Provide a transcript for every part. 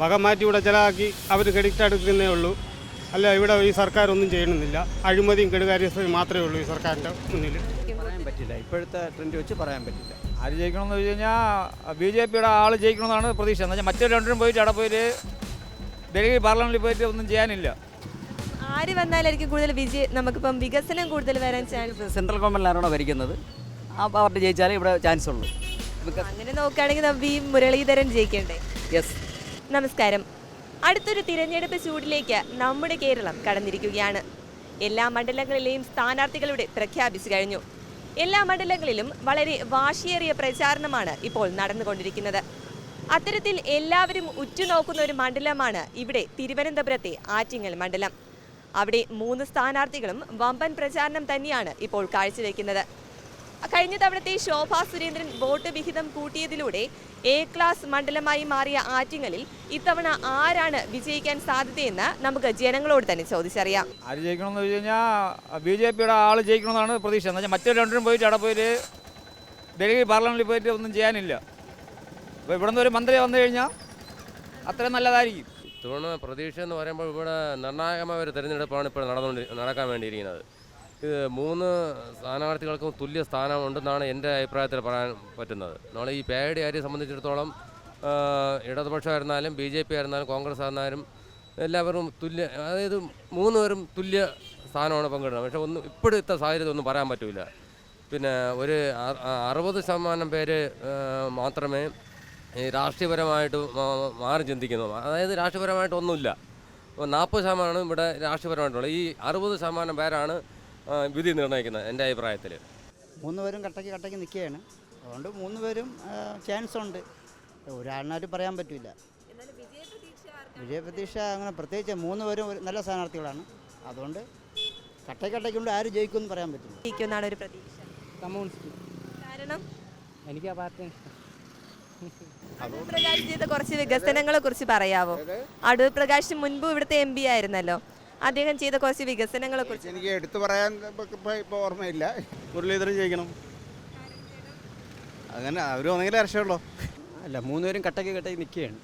വകം മാറ്റി ഇവിടെ ചിലവാക്കി അവർ ക്രെഡിറ്റ് എടുക്കുന്നേ ഉള്ളൂ. അല്ല ഇവിടെ ഈ സർക്കാർ ഒന്നും ചെയ്യണമെന്നില്ല അഴിമതിയും കെടുകാര്യസ്ഥയും മാത്രമേ ഉള്ളൂ ഈ സർക്കാരിന്റെ മുന്നിൽ. പറയാൻ പറ്റില്ല. ഇപ്പോഴത്തെ ട്രെൻഡ് വെച്ച് പറയാൻ പറ്റില്ല. ആര് ജയിക്കണമെന്ന് വെച്ച് കഴിഞ്ഞാൽ ബി ജെ പിയുടെ ആൾ ജയിക്കണമെന്നാണ് പ്രതീക്ഷ. എന്ന് വെച്ചാൽ മറ്റൊരു രണ്ടിനും പോയിട്ട് അവിടെ പോയിട്ട് ഡൽഹി പാർലമെന്റിൽ പോയിട്ട് ഒന്നും ചെയ്യാനില്ല. ആര് വന്നാലായിരിക്കും കൂടുതൽ വിജയ നമുക്കിപ്പം വികസനം കൂടുതൽ വരാൻ ചാൻസ് സെൻട്രൽ ഗവൺമെന്റിലാണോ ഭരിക്കുന്നത്. ആ പാർട്ടി ജയിച്ചാലേ ഇവിടെ ചാൻസ് ഉള്ളൂ. അങ്ങനെ നോക്കുകയാണെങ്കിൽ നമുക്ക് ഈ മുരളീധരൻ ജയിക്കണ്ടേ? യെസ് നമസ്കാരം. അടുത്തൊരു തിരഞ്ഞെടുപ്പ് ചൂടിലേക്ക് നമ്മുടെ കേരളം കടന്നിരിക്കുകയാണ്. എല്ലാ മണ്ഡലങ്ങളിലെയും സ്ഥാനാർത്ഥികളുടെ പ്രഖ്യാപിച്ചു കഴിഞ്ഞു. എല്ലാ മണ്ഡലങ്ങളിലും വളരെ വാശിയേറിയ പ്രചാരണമാണ് ഇപ്പോൾ നടന്നുകൊണ്ടിരിക്കുന്നത്. അത്തരത്തിൽ എല്ലാവരും ഉറ്റുനോക്കുന്ന ഒരു മണ്ഡലമാണ് ഇവിടെ തിരുവനന്തപുരത്തെ ആറ്റിങ്ങൽ മണ്ഡലം. അവിടെ മൂന്ന് സ്ഥാനാർത്ഥികളും വമ്പൻ പ്രചാരണം തന്നെയാണ് ഇപ്പോൾ കാഴ്ചവെക്കുന്നത്. കഴിഞ്ഞ തവണത്തെ ശോഭാ സുരേന്ദ്രൻ വോട്ട് വിഹിതം കൂട്ടിയതിലൂടെ എ ക്ലാസ് മണ്ഡലമായി മാറിയ ആറ്റിങ്ങലിൽ ഇത്തവണ ആരാണ് വിജയിക്കാൻ സാധ്യതയെന്ന് നമുക്ക് ജനങ്ങളോട് തന്നെ ചോദിച്ചറിയാം. ആര് ജയിക്കണമെന്ന് വെച്ച് കഴിഞ്ഞാൽ ബി ജെ പിയുടെ ആൾ ജയിക്കണമെന്നാണ് പ്രതീക്ഷ. എന്ന് വെച്ചാൽ മറ്റൊരു രണ്ടിനും പോയിട്ട് അവിടെ പോയിട്ട് ഡൽഹി പാർലമെന്റിൽ പോയിട്ട് ഒന്നും ചെയ്യാനില്ല. അപ്പോൾ ഇവിടെ നിന്ന് ഒരു മന്ത്രി വന്നു കഴിഞ്ഞാൽ അത്രയും നല്ലതായിരിക്കും. ഇത്തവണ പ്രതീക്ഷ എന്ന് പറയുമ്പോൾ ഇവിടെ നിർണായകമായ ഒരു തെരഞ്ഞെടുപ്പാണ് ഇപ്പോൾ നടന്നുകൊണ്ട് നടക്കാൻ വേണ്ടിയിരിക്കുന്നത്. മൂന്ന് സ്ഥാനാർത്ഥികൾക്കും തുല്യ സ്ഥാനമുണ്ടെന്നാണ് എന്റെ അഭിപ്രായത്തിൽ പറയാൻ പറ്റുന്നത്. നമ്മൾ ഈ പേയുടെ കാര്യം സംബന്ധിച്ചിടത്തോളം ഇടതുപക്ഷമായിരുന്നാലും ബി ജെ പി ആയിരുന്നാലും കോൺഗ്രസ് ആയിരുന്നാലും എല്ലാവരും തുല്യ അതായത് മൂന്ന് പേരും തുല്യ സ്ഥാനമാണ് പങ്കിടുന്നത്. പക്ഷേ ഒന്നും ഇപ്പോഴത്തെ സാഹചര്യം ഒന്നും പറയാൻ പറ്റില്ല പിന്നെ ഒരു അറുപത് ശതമാനം പേര് മാത്രമേ ഈ രാഷ്ട്രീയപരമായിട്ട് മാറി ചിന്തിക്കുന്നു. അതായത് രാഷ്ട്രീയപരമായിട്ടൊന്നുമില്ല നാൽപ്പത് ശതമാനമാണ് ഇവിടെ രാഷ്ട്രീയപരമായിട്ടുള്ളത്. ഈ അറുപത് ശതമാനം പേരാണ് വിധി നിർണയിക്കുന്നത് എന്റെ അഭിപ്രായത്തിൽ. മൂന്ന് പേരും കട്ടയ്ക്ക് കട്ടയ്ക്ക് നിൽക്കുകയാണ്. അതുകൊണ്ട് മൂന്ന് പേരും ചാൻസ് ഉണ്ട്. ഒരാളിനാരും പറയാൻ പറ്റില്ല. വിജയപ്രതീക്ഷ അങ്ങനെ പ്രത്യേകിച്ച് മൂന്ന് പേരും ഒരു നല്ല സ്ഥാനാർത്ഥികളാണ്. അതുകൊണ്ട് കട്ടയ്ക്ക് കൊണ്ട് ആര് ജയിക്കുമെന്ന് പറയാൻ പറ്റില്ല. ജയിക്കുമെന്നാണ് ഒരു പ്രതീക്ഷ. കമ്മ്യൂണിസ്റ്റ്. കാരണം? എനിക്ക് ആ പാർട്ടി അടൂർ പ്രകാശ് ചെയ്ത കുറച്ച് വികസനങ്ങളെ കുറിച്ച് പറയാവോ? അടൂർ പ്രകാശ് മുൻപ് ഇവിടുത്തെ എം പി ആയിരുന്നല്ലോ. അദ്ദേഹം ചെയ്ത കുറച്ച് വികസനങ്ങളെ കുറിച്ച് എനിക്ക് എടുത്തു പറയാൻ ഇപ്പോൾ ഓർമ്മയില്ല. മുരളീധരൻ ജയിക്കണം. അങ്ങനെ അവർ ഒന്നെങ്കിലും രക്ഷയുള്ളൂ അല്ല മൂന്നുപേരും കട്ടക്ക് കട്ടയ്ക്ക് നിൽക്കുകയാണ്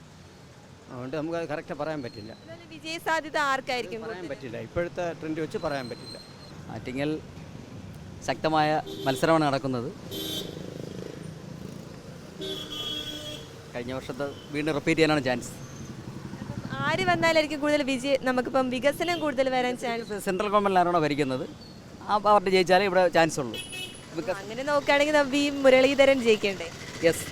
അതുകൊണ്ട് നമുക്ക് അത് കറക്റ്റ് പറയാൻ പറ്റില്ല. വിജയസാധ്യത വിജയ സാധ്യത ആർക്കായിരിക്കും? പറയാൻ പറ്റില്ല. ഇപ്പോഴത്തെ ട്രെൻഡ് വെച്ച് പറയാൻ പറ്റില്ല. ആറ്റിങ്ങൽ ശക്തമായ മത്സരമാണ് നടക്കുന്നത്. കഴിഞ്ഞ വർഷത്തെ വീണ്ടും റിപ്പീറ്റ് ചെയ്യാനാണ് ചാൻസ് ആര് വന്നാലായിരിക്കും കൂടുതൽ വിജയം നമുക്കിപ്പം വികസനം കൂടുതൽ വരാൻ ചാൻസ് സെൻട്രൽ ഗവൺമെന്റിലാണോ ഭരിക്കുന്നത്? ആ പാർട്ടി ജയിച്ചാലേ ഇവിടെ ചാൻസ് ഉള്ളൂ. അങ്ങനെ നോക്കുകയാണെങ്കിൽ വി ഈ മുരളീധരൻ ജയിക്കണ്ടേ? യെസ്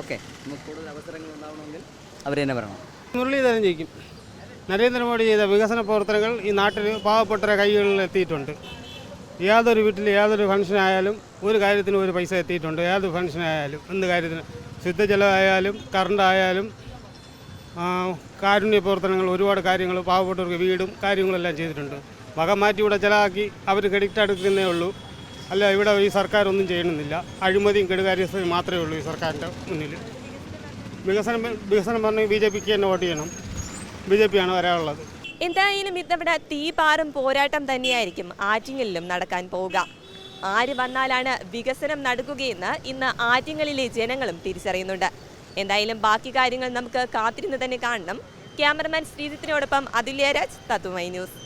ഓക്കെ നമുക്ക് കൂടുതൽ അവസരങ്ങൾ ഉണ്ടാവണമെങ്കിൽ അവർ തന്നെ വരണം. മുരളീധരൻ ജയിക്കും. നരേന്ദ്രമോദി ചെയ്ത വികസന പ്രവർത്തനങ്ങൾ ഈ നാട്ടിൽ പാവപ്പെട്ടവരുടെ കൈകളിൽ എത്തിയിട്ടുണ്ട്. യാതൊരു വീട്ടിൽ യാതൊരു ഫംഗ്ഷനായാലും ഒരു കാര്യത്തിനും ഒരു പൈസ എത്തിയിട്ടുണ്ട്. ഏത് ഫംഗ്ഷനായാലും എന്ത് കാര്യത്തിന്. ശുദ്ധജലമായാലും കറണ്ട് ആയാലും ആ, കാരുണ്യ പ്രവർത്തനങ്ങൾ ഒരുപാട് കാര്യങ്ങൾ പാവപ്പെട്ടവർക്ക് വീടും കാര്യങ്ങളെല്ലാം ചെയ്തിട്ടുണ്ട്. വക മാറ്റി ഇവിടെ ചിലവാക്കി അവർ ക്രെഡിറ്റ് എടുക്കുന്നേ ഉള്ളൂ. അല്ല ഇവിടെ ഈ സർക്കാർ ഒന്നും ചെയ്യണമെന്നില്ല അഴിമതിയും കെടുകാര്യസ്ഥയും മാത്രമേ ഉള്ളൂ ഈ സർക്കാരിന്റെ മുന്നിൽ. വികസനം വികസനം പറഞ്ഞാൽ ബി ജെ പിക്ക് തന്നെ വോട്ട് ചെയ്യണം. ബി ജെ പിയാണ് വരാനുള്ളത്. എന്തായാലും ഇത്തവണ തീപാറും പോരാട്ടം തന്നെയായിരിക്കും ആറ്റിങ്ങലിലും നടക്കാൻ പോവുക. ആര് വന്നാലാണ് വികസനം നടക്കുകയെന്ന് ഇന്ന് ആറ്റിങ്ങലിലെ ജനങ്ങളും തിരിച്ചറിയുന്നുണ്ട്. എന്തായാലും ബാക്കി കാര്യങ്ങൾ നമുക്ക് കാത്തിരുന്ന് തന്നെ കാണണം. ക്യാമറമാൻ ശ്രീജിത്തിനോടൊപ്പം അതുല്യരാജ് തത്തുമൈ ന്യൂസ്.